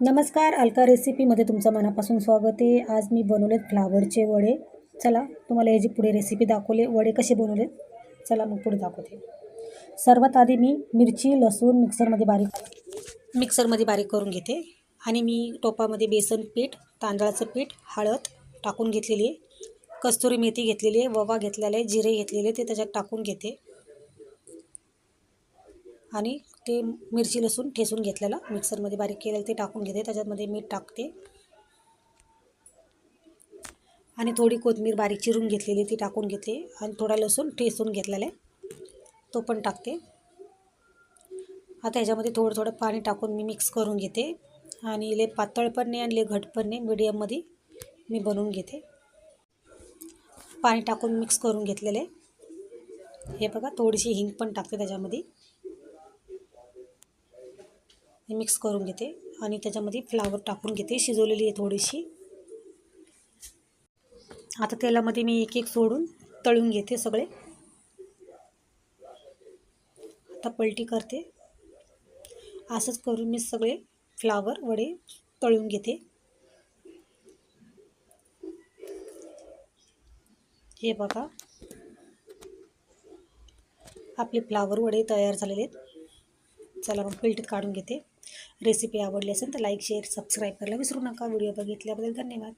नमस्कार अलका रेसिपीमध्ये तुमचं मनापासून स्वागत आहे. आज मी बनवलेत फ्लावरचे वडे. चला तुम्हाला याची पुढे रेसिपी दाखवले. वडे कसे बनवलेत? चला मग पुढे दाखवते. सर्वात आधी मी मिरची लसूण मिक्सरमध्ये बारीक मिक्सरमध्ये बारीक करून घेते. आणि मी टोपामध्ये बेसन पीठ तांदळाचं पीठ हळद टाकून घेतलेली आहे. कस्तुरी मेथी घेतलेली आहे ववा घेतलेला आहे जिरे घेतलेले ते त्याच्यात टाकून घेते. आणि ते मिरची लसूण ठेसून घेतलेलं. मिक्सरमध्ये बारीक केलेलं ते टाकून घेते. त्याच्यामध्ये मीठ टाकते. आणि थोडी कोथिंबीर बारीक चिरून घेतलेली ती टाकून घेते. आणि थोडा लसूण ठेसून घेतलेला आहे. तो पण टाकते. आता ह्याच्यामध्ये थोडं थोडं पाणी टाकून मी मिक्स करून घेते. आणि ले पातळ पण नाही आणि ले घट पण नाही. मिडियममध्ये मी बनवून घेते. पाणी टाकून मिक्स करून घेतलेले हे बघा थोडीशी हिंग पण टाकते त्याच्यामध्ये. हे मिक्स करून घेते आणि त्याच्यामध्ये फ्लावर टाकून घेते शिजवलेली आहे थोडीशी. आता तेलामध्ये मी एक एक सोडून तळून घेते सगळे. आता पलटी करते. असंच करून मी सगळे फ्लावर वडे तळून घेते. हे बघा. आपले फ्लावर वडे तयार झालेले आहेत. चला मग फिल्ट काढून घेते. रेसिपी आवडली असेल तर लाईक शेअर सबस्क्राईब करायला विसरू नका. व्हिडिओ बघितल्याबद्दल धन्यवाद.